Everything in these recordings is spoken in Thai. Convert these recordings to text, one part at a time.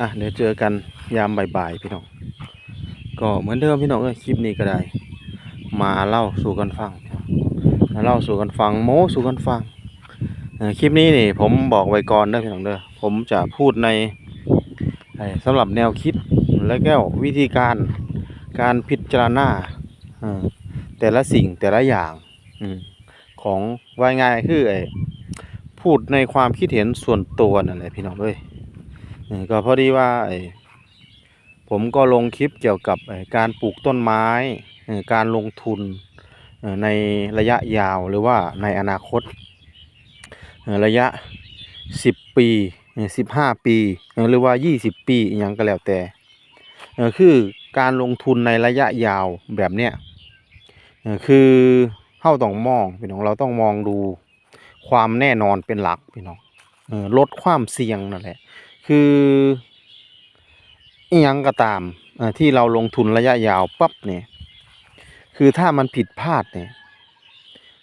อะเดี๋ยวเจอกันยามบ่ายๆพี่น้อง ก็เหมือนเดิมพี่น้องเอ้ยคลิปนี้ก็ได้ มาเล่าสู่กันฟังมาเล่าสู่กันฟังโม้สู่กันฟังคลิปนี้นี่ผมบอกไว้ก่อนเด้อพี่น้องเด้อผมจะพูดในสำหรับแนวคิดและแก็วิธีการการพิจารณาแต่ละสิ่งแต่ละอย่างอของว่ายง่ายคือไอ้พูดในความคิดเห็นส่วนตัวนั่นแหละพี่น้องเอ้ย ก็พอดีว่าผมก็ลงคลิปเกี่ยวกับการปลูกต้นไม้ การลงทุนในระยะยาวหรือว่าในอนาคต ระยะ 10 ปี 15 ปี หรือว่า 20 ปีอหยังก็แล้วแต่ คือการลงทุนในระยะยาวแบบเนี้ยคือเฮาต้องมองพี่น้องเราต้องมองดูความแน่นอนเป็นหลักพี่น้องลดความเสี่ยงนั่นแหละ คืออียังก็ตามที่เราลงทุนระยะยาวปั๊บเนี่ยคือถ้ามันผิดพลาดเนี่ย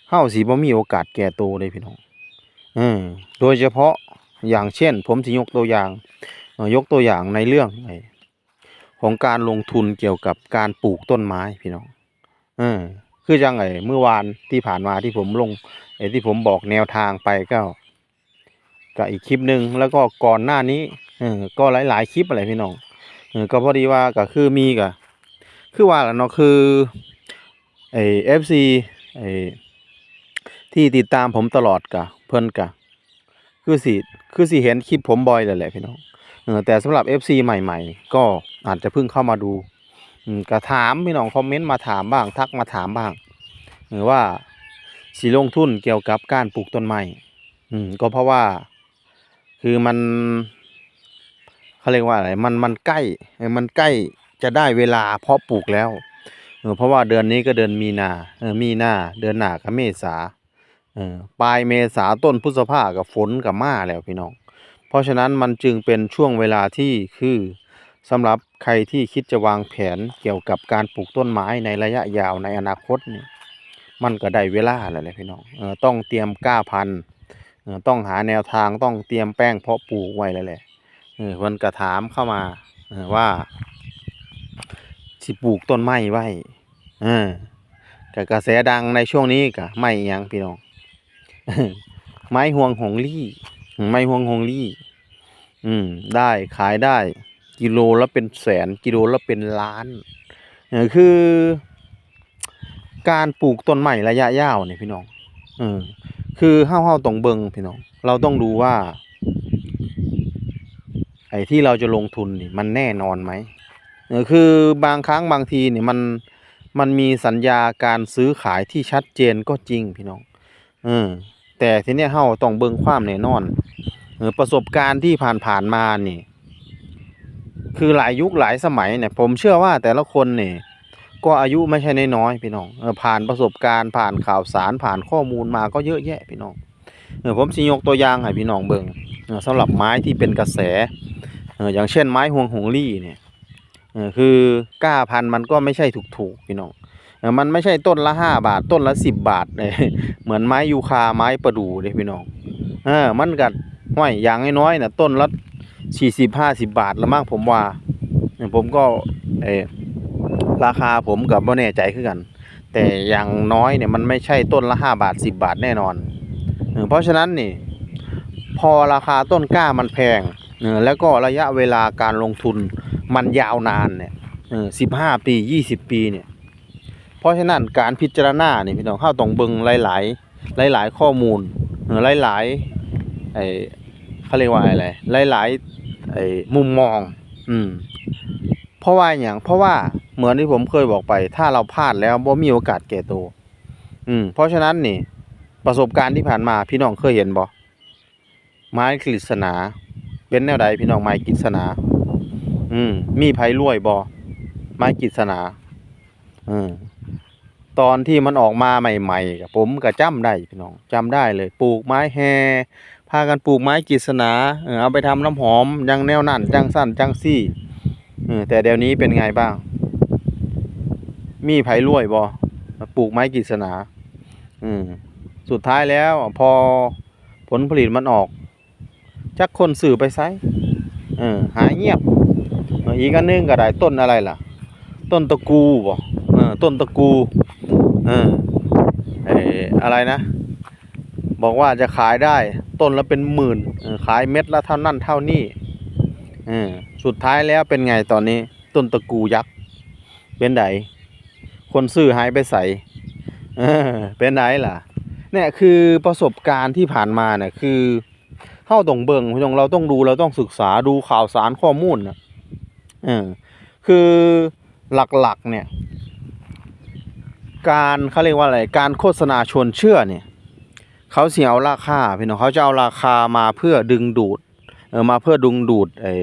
เฮาสิบ่มีโอกาสแก่โตเลยพี่น้องอโดยเฉพาะอย่างเช่น ผมสิยกตัวอย่าง ยกตัวอย่างในเรื่องของการลงทุนเกี่ยวกับการปลูกต้นไม้พี่น้องเออคือจังไอ้เมื่อวานที่ผ่านมาที่ผมลงไอ้ที่ผมบอกแนวทางไปก็ ก็อีกคลิปหนึ่งแล้วก็ก่อนหน้านี้เออก็หลายๆคลิปอะไรพี่น้องเออก็พอดีว่าก็คือมีก็คือว่าแหละเนาะคือไอเอฟซีไอที่ติดตามผมตลอดกะเพิ่นกะคือสิคือสิเห็นคลิปผมบ่อยเลยแหละพี่น้องเออแต่สำหรับ FC ใหม่ ๆ ก็อาจจะเพิ่งเข้ามาดูก็ถามพี่น้องคอมเมนต์มาถามบ้างทักมาถามบ้างหรือว่าสิลงทุนเกี่ยวกับการปลูกต้นไม้อืมก็เพราะว่า คือมันเขาเรียกว่าอะไรมันมันใกล้เออมันใกล้จะได้เวลาเพาะปลูกแล้วเออเพราะว่าเดือนนี้ก็เดือนมีนาเออมีนาเดือนหนาก็เมษาเออปลายเมษาต้นพฤษภากับฝนกับมาแล้วพี่น้อง เพราะฉะนั้นมันจึงเป็นช่วงเวลาที่คือสำหรับใครที่คิดจะวางแผนเกี่ยวกับการปลูกต้นไม้ในระยะยาวในอนาคตนี่มันก็ได้เวลาแล้วแหละพี่น้องเออต้องเตรียมกล้าพันธุ์ ต้องหาแนวทางต้องเตรียมแป้งเพาะปลูกไว้แล้วแหละเออเพิ่นก็ถามเข้ามาว่าสิปลูกต้นไม้ไว้เออก็กระแสดังในช่วงนี้ก็ไม่ยังพี่น้องไม้ห่วงหงลี่ไม้ห่วงหงลี่ อืม ได้ขายได้ กิโลละเป็นแสน กิโลละเป็นล้านเออคือ การปลูกต้นไม้ระยะยาวเนี่ยพี่น้องเออ คือเฮาเฮาต้องเบิงพี่น้อง เราต้องดูว่า ไอ้ที่เราจะลงทุนนี่มันแน่นอนไหมเออคือบางครั้งบางทีเนี่ยมันมันมีสัญญาการซื้อขายที่ชัดเจนก็จริงพี่น้องเออแต่ทีเนี้ยเฮาต้องเบิงความแน่นอนเออประสบการณ์ที่ผ่านๆมานี่ คือหลายยุคหลายสมัยเนี่ย ผมเชื่อว่าแต่ละคนเนี่ย ก็อายุไม่ใช่นน้อยพี่น้องเออผ่านประสบการณ์ผ่านข่าวสารผ่านข้อมูลมาก็เยอะแยะพี่น้องเออผมสิยกตัวอย่างให้พี่น้องเบิ่งเออสำหรับไม้ที่เป็นกระแสเอออย่างเช่นไม้ฮวงหงลี่เนี่ยเออคือก้าพันมันก็ไม่ใช่ถูกๆพี่น้องเออมันไม่ใช่ต้นละห้าบาทต้นละสิบบาทเลยเหมือนไม้ยูคาไม้ประดู่เลยพี่น้องเออมันกัดห้อยอย่างน้อยๆน่ะต้นละสี่สิบห้าสิบบาทละมั้งผมว่าผมก็เออ ราคาผมกับบ่แน่ใจคือกัน แต่อย่างน้อยเนี่ยมันไม่ใช่ต้นละห้าบาทสิบบาทแน่นอน เพราะฉะนั้นนี่ พอราคาต้นกล้ามันแพงเออแล้วก็ระยะเวลาการลงทุนมันยาวนานเนี่ยเออสิบห้าปียี่สิบปีเนี่ยเพราะฉะนั้นการพิจารณาเนี่ยพี่น้องเข้าต้องเบิงหลาย ๆ หลาย ๆ ข้อมูลเออหลายๆไอ้เขาเรียกว่าอะไรหลายๆไอ้มุมมอง อืมเพราะว่าอย่างเพราะว่า เหมือนที่ผมเคยบอกไป ถ้าเราพลาดแล้วบ่มีโอกาสแก่ตัวอืมเพราะฉะนั้นนี่ ประสบการณ์ที่ผ่านมาพี่น้องเคยเห็นบ่ไม้กฤษณาเป็นแนวใดพี่น้องไม้กฤษณาอืมมีไผ่รวยบ่ไม้กฤษณาอืมตอนที่มันออกมาใหม่ๆกับผมก็จำได้พี่น้องจำได้เลยปลูกไม้แฮพากันปลูกไม้กฤษณาเออเอาไปทำน้ำหอมจังแนวนั่นจังสั้นจังซี่แต่เดี๋ยวนี้เป็นไงบ้าง มีไผ่รวยบ่ปลูกไม้กฤษณาอืมสุดท้ายแล้วพอผลผลิตมันออก จักคนสื่อไปไซเออหายเงียบอีกอันนึงก็ได้ต้นอะไรล่ะ ต้นตะกูบ่เออต้นตะกูเออเอออะไรนะ บอกว่าจะขายได้ต้นละเป็นหมื่นขายเม็ดละเท่านั้นเท่านี้เออสุดท้ายแล้วเป็นไงตอนนี้ ต้นตะกูยักษ์เป็นได คนซื้อหายไปใส่เป็นไดล่ะ เนี่ยคือประสบการณ์ที่ผ่านมาเนี่ยคือเข้าตรงเบิงพี่น้องเราต้องดูเราต้องศึกษาดูข่าวสารข้อมูลนะเออคือหลักๆเนี่ย การเขาเรียกว่าอะไรการโฆษณาชวนเชื่อเนี่ยเขาเสียเอาราคาพี่น้องเขาจะเอาราคามาเพื่อดึงดูดเออมาเพื่อดึงดูดไอ้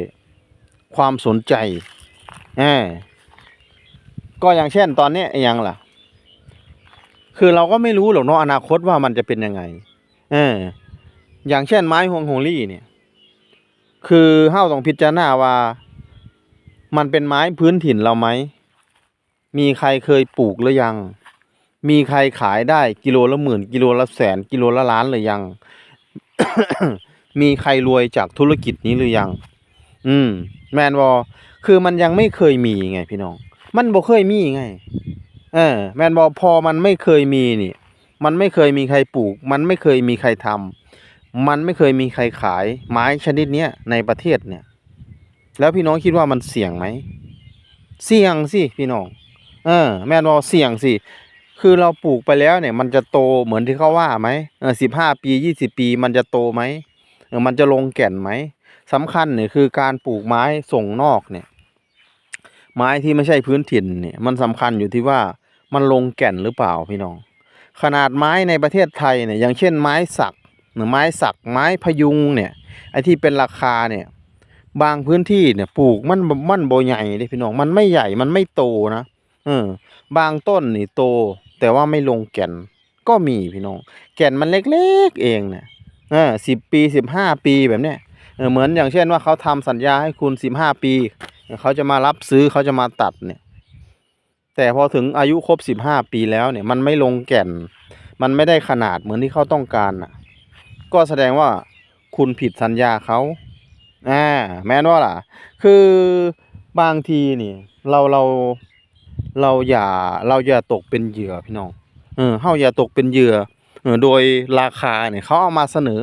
ความสนใจเออ ก็อย่างเช่นตอนนี้ยังล่ะ คือเราก็ไม่รู้หรอกเนาะอนาคตว่ามันจะเป็นยังไง เออ อย่างเช่นไม้ฮวงโฮลี่เนี่ย คือเฮาต้องพิจารณาว่า มันเป็นไม้พื้นถิ่นเราไหม มีใครเคยปลูกหรือยัง มีใครขายได้กิโลละหมื่น กิโลละแสน กิโลละล้านหรือยัง มีใครรวยจากธุรกิจนี้หรือยัง อืม แมนบอคือมันยังไม่เคยมีไงพี่น้อง มันบ่เคยมีไง เออ แมนบอพอมันไม่เคยมีนี่ มันไม่เคยมีใครปลูก มันไม่เคยมีใครทำมันไม่เคยมีใครขายไม้ชนิดเนี้ยในประเทศเนี่ย แล้วพี่น้องคิดว่ามันเสี่ยงไหม เสี่ยงสิพี่น้อง เออ แมนบอเสี่ยงสิ คือเราปลูกไปแล้วเนี่ย มันจะโตเหมือนที่เขาว่าไหมเออสิบห้าปียี่สิบปี มันจะโตไหมเออมันจะลงแก่นไหมสำคัญเนี่ยคือการปลูกไม้ส่งนอกเนี่ย ไม้ที่ไม่ใช่พื้นถิ่นเนี่ยมันสำคัญอยู่ที่ว่ามันลงแก่นหรือเปล่าพี่น้อง ขนาดไม้ในประเทศไทยเนี่ยอย่างเช่นไม้สักหรือไม้สักไม้พยุงเนี่ยไอ้ที่เป็นราคาเนี่ยบางพื้นที่เนี่ยปลูกมันมันโบใหญ่เลยพี่น้องมันไม่ใหญ่มันไม่โตนะเออบางต้นนี่โตแต่ว่าไม่ลงแก่นก็มีพี่น้อง แก่นมันเล็กๆเองเนี่ยเออสิบปีสิบห้าปีแบบเนี้ยเออเหมือนอย่างเช่นว่าเขาทำสัญญาให้คุณสิบห้าปี เขาจะมารับซื้อเขาจะมาตัดเนี่ย แต่พอถึงอายุครบสิบห้าปีแล้วเนี่ย มันไม่ลงแก่น มันไม่ได้ขนาดเหมือนที่เขาต้องการอะ ก็แสดงว่าคุณผิดสัญญาเขาอ่าแม่นว่าล่ะ คือบางทีนี่ เราเราเราอย่าเราอย่าตกเป็นเหยื่อพี่น้องเออเฮาอย่าตกเป็นเหยื่อ โดยราคาเนี่ยเขาเอามาเสนอ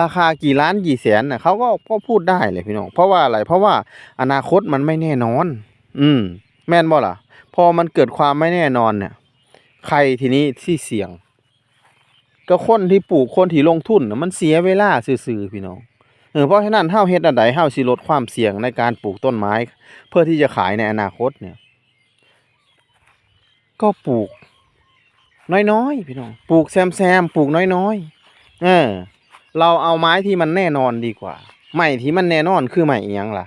ราคากี่ล้านกี่แสนเน่ะเขาก็ก็พูดได้เลยพี่น้องเพราะว่าอะไรเพราะว่าอนาคตมันไม่แน่นอน อืม แม่นบ่ล่ะ พอมันเกิดความไม่แน่นอนเนี่ย ใครทีนี้ที่เสี่ยง ก็คนที่ปลูกคนที่ลงทุนมันเสียเวลาซื่อๆพี่น้องเออเพราะฉะนั้นเฮาเฮ็ดอันใดเฮาสิลดความเสี่ยงในการปลูกต้นไม้ เพื่อที่จะขายในอนาคตเนี่ย ก็ปลูก น้อยๆพี่น้องปลูกแซมๆปลูกน้อยๆเออ เราเอาไม้ที่มันแน่นอนดีกว่าไม้ที่มันแน่นอนคือไม้อียังล่ะ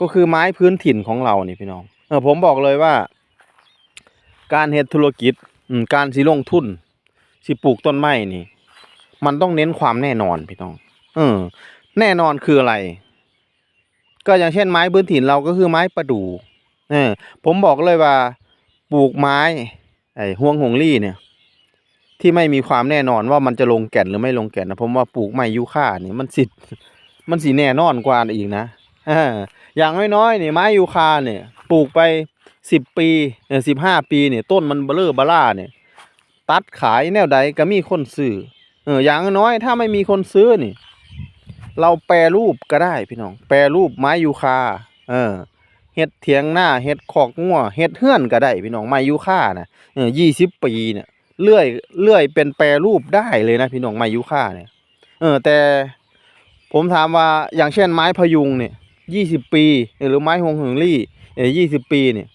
ก็คือไม้พื้นถิ่นของเรานี่พี่น้อง เออ ผมบอกเลยว่า การเฮ็ดธุรกิจการสิลงทุนสิปลูกต้นไม้นี่ มันต้องเน้นความแน่นอนพี่น้อง เออ แน่นอนคืออะไร ก็อย่างเช่นไม้พื้นถิ่นเราก็คือไม้ประดู่เออผมบอกเลยว่า ปลูกไม้ ไอ้ห่วงหงลี่เนี่ย ที่ไม่มีความแน่นอนว่ามันจะลงแก่นหรือไม่ลงแก่นนะผมว่าปลูกไม้ยูคาเนี่ยมันสิมันสิแน่นอนกว่าอีกนะอ่าอย่างน้อยๆเนี่ยไม้ยูคาเนี่ยปลูกไปสิบปีเออสิบห้าปีเนี่ยต้นมันเบลอเบล่าเนี่ย ตัดขายแนวใดก็มีคนซื้อเอออย่างน้อยถ้าไม่มีคนซื้อนี่ เราแปรรูปก็ได้พี่น้อง แปรรูปไม้ยูคา เออ เฮ็ดเถียงหน้าเฮ็ดคอกงัวเฮ็ดเฮื่อนก็ได้พี่น้องไม้ยูคาน่ะเออยี่สิบปีเนี่ยเลื่อยเลื่อยเป็นแปรรูปได้เลยนะพี่น้องไม้ยูค่าเนี่ยเออแต่ผมถามว่าอย่างเช่นไม้พยุงเนี่ยยี่สิบปี หรือไม้ฮงเหิงลี่เอยี่สิบปีเนี่ย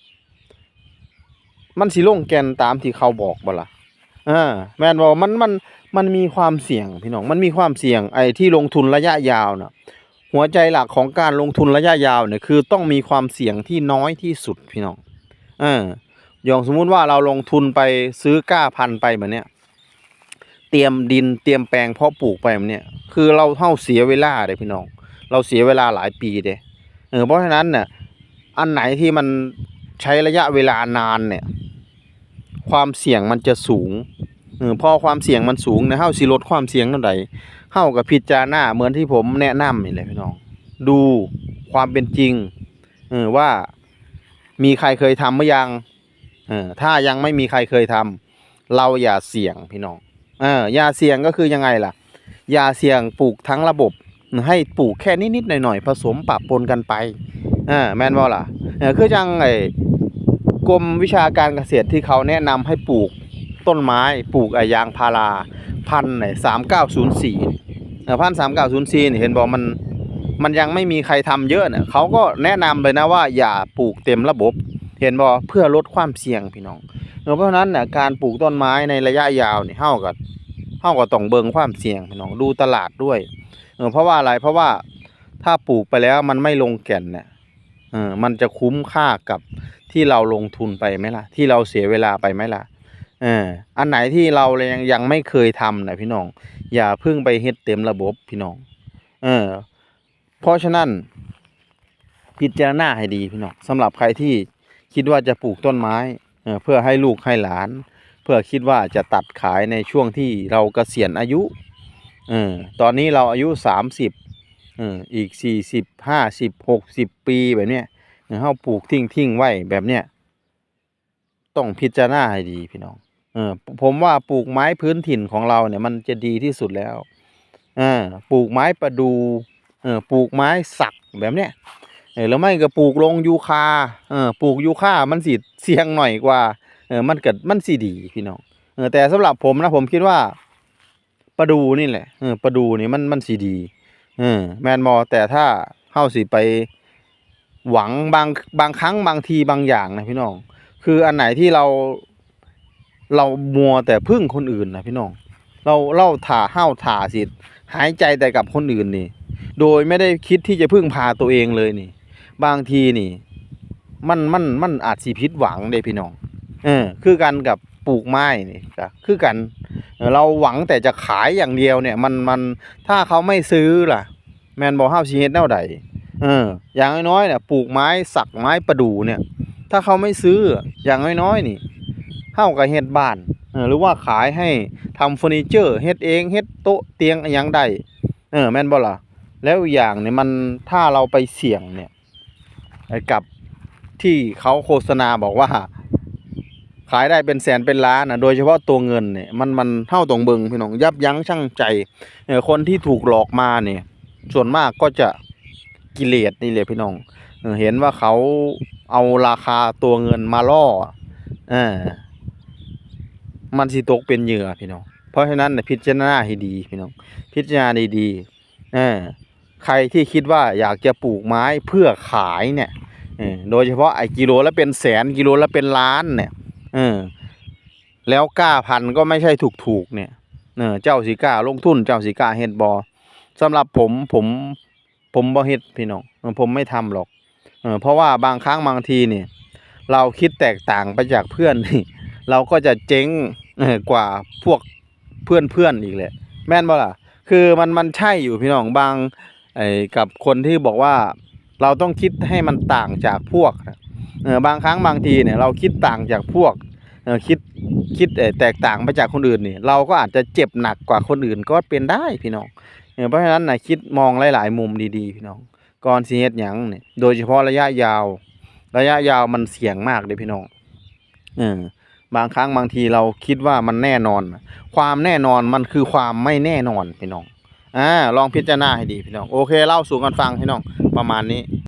มันสิลงแกนตามที่เขาบอกบ่ล่ะอ่าแมนบอกมันมันมันมีความเสี่ยงพี่น้องมันมีความเสี่ยงไอ้ที่ลงทุนระยะยาวเน่ะ หัวใจหลักของการลงทุนระยะยาวเนี่ยคือต้องมีความเสี่ยงที่น้อยที่สุดพี่น้องเอออย่างสมมุติว่าเราลงทุนไปซื้อก้าพันไปแบบเนี้ยเตรียมดินเตรียมแปลงเพาะปลูกไปแบบเนี้ยคือเราเท่าเสียเวลาเลยพี่น้อง เราเสียเวลาหลายปีเด้เออเพราะฉะนั้นเนี่ยอันไหนที่มันใช้ระยะเวลานานเนี่ย ความเสี่ยงมันจะสูงเออพอความเสี่ยงมันสูงเนี่ยเฮาสิลดความเสี่ยงเท่าใด เฮากับพิจารณาเหมือนที่ผมแนะนำนี่แหละพี่น้อง ดูความเป็นจริงเออว่ามีใครเคยทำหรือยังเออถ้ายังไม่มีใครเคยทำเราอย่าเสี่ยงพี่น้องเอออย่าเสี่ยงก็คือยังไงล่ะ อย่าเสี่ยงปลูกทั้งระบบ ให้ปลูกแค่นิดๆหน่อยๆผสมปะปนกันไปอ่าแมนบ่ล่ะเออคือจังไอ้กรมวิชาการเกษตรที่เขาแนะนำให้ปลูก ต้นไม้ปลูกไอยางพาราพันไหนสามเก้าศูนย์สี่พันสามเก้าศูนย์สี่เห็นบอกมันมันยังไม่มีใครทำเยอะเนี่ยเขาก็แนะนำเลยนะว่าอย่าปลูกเต็มระบบ เห็นบ่เพื่อลดความเสี่ยงพี่น้องเพราะฉะนั้นเนี่ยการปลูกต้นไม้ในระยะยาวเนี่ยเฮากับเฮาก็ต้องเบิงความเสี่ยงพี่น้องดูตลาดด้วยเออเพราะว่าอะไรเพราะว่าถ้าปลูกไปแล้วมันไม่ลงแก่นเนี่ยเออมันจะคุ้มค่ากับที่เราลงทุนไปไหมล่ะ ที่เราเสียเวลาไปไหมล่ะ เอออันไหนที่เรายังยังไม่เคยทำนะพี่น้อง อย่าเพิ่งไปเฮ็ดเต็มระบบพี่น้อง เออ เพราะฉะนั้นพิจารณาให้ดีพี่น้องสำหรับใครที่คิดว่าจะปลูกต้นไม้เออเพื่อให้ลูกให้หลาน เพื่อคิดว่าจะตัดขายในช่วงที่เราเกษียณอายุเออตอนนี้เราอายุสามสิบเอออีกสี่สิบห้าสิบหกสิบปีแบบเนี้ยเออเฮาปลูกทิ้งทิ้งไว้แบบเนี้ยต้องพิจารณาให้ดีพี่น้อง ออผมว่าปลูกไม้พื้นถิ่นของเราเนี่ยมันจะดีที่สุดแล้วอปลูกไม้ประดูเออปลูกไม้สักแบบเนี้ยเออแล้วไม่ก็ปลูกลงยูคาเออปลูกยูคามันสิเสี่ยงหน่อยกว่าเออมันเก็มันสิดีพี่น้องเออแต่สำหรับผมนะผมคิดว่าประดูนี่แหละเออประดูนี่มันมันสิดีเออแมนมอแต่ถ้าเฮาสิไปหวังบางบางครั้งบางทีบางอย่างนะพี่น้อง คืออันไหนที่เรา เรามัวแต่พึ่งคนอื่นนะพี่น้อง เราเล่าถ่าห้าวถ่าสิหายใจแต่กับคนอื่นนี่ โดยไม่ได้คิดที่จะพึ่งพาตัวเองเลยนี่ บางทีนี่ มันมันมันอาจสิผิดหวังเด้พี่น้อง เออ คือกันกับปลูกไม้นี่ก็คือกันเออเราหวังแต่จะขายอย่างเดียวเนี่ย มันมันถ้าเขาไม่ซื้อล่ะ แมนบอกห้าวชีเฮ็ดแนวใดเออ อย่างน้อยๆเนี่ยปลูกไม้สักไม้ประดู่เนี่ย ถ้าเขาไม่ซื้ออย่างน้อยๆนี่ เฮากับเฮ็ดบ้านหรือว่าขายให้ทำเฟอร์นิเจอร์เฮ็ดเองเฮ็ดโต๊ะเตียงอหยังได้เออแม่นบ่ล่ะแล้วอย่างเนี่ยมันถ้าเราไปเสี่ยงเนี่ยกับที่เขาโฆษณาบอกว่า ขายได้เป็นแสนเป็นล้านนะโดยเฉพาะตัวเงินเนี่ยมันมันเท่าตรงเบิงพี่น้องยับยั้งชั่งใจคนที่ถูกหลอกมาเนี่ย ส่วนมากก็จะกิเลสนี่เลยพี่น้องเห็นว่าเขาเอาราคาตัวเงินมาล่อเออ มันสิตกเป็นเหยื่อพี่น้อง เพราะฉะนั้นเนี่ยพิจารณาให้ดีพี่น้อง พิจารณาดีๆเออใครที่คิดว่าอยากจะปลูกไม้เพื่อขายเนี่ยโดยเฉพาะไอ้กิโลละเป็นแสนกิโลละเป็นล้านเนี่ยเออแล้วกล้าพันก็ไม่ใช่ถูกๆเนี่ยเออเจ้าสิกล้าลงทุนเจ้าสิกล้าเฮ็ดบ่สำหรับผมผมผมบ่เฮ็ดพี่น้องผมไม่ทำหรอกเออเพราะว่าบางครั้งบางทีเนี่ย เราคิดแตกต่างไปจากเพื่อนนี่ เราก็จะเจ๊งกว่าพวกเพื่อนเพื่อนอีกแหละ แม่นบ่ล่ะ คือมันมันใช่อยู่พี่น้องบางไอ้กับคนที่บอกว่าเราต้องคิดให้มันต่างจากพวกเออบางครั้งบางทีเนี่ยเราคิดต่างจากพวกเออคิดคิดแตกต่างไปจากคนอื่นนี่เราก็อาจจะเจ็บหนักกว่าคนอื่นก็เป็นได้พี่น้องเพราะฉะนั้นนะคิดมองหลาย ๆ มุมดีๆ พี่น้องก่อนสิเฮ็ดหยังเนี่ยโดยเฉพาะระยะยาว ระยะยาวมันเสี่ยงมากเลยพี่น้องเออ บางครั้งบางทีเราคิดว่ามันแน่นอน ความแน่นอนมันคือความไม่แน่นอนพี่น้องอ่าลองพิจารณาให้ดีพี่น้องโอเคเล่าสู่กันฟังพี่น้องประมาณนี้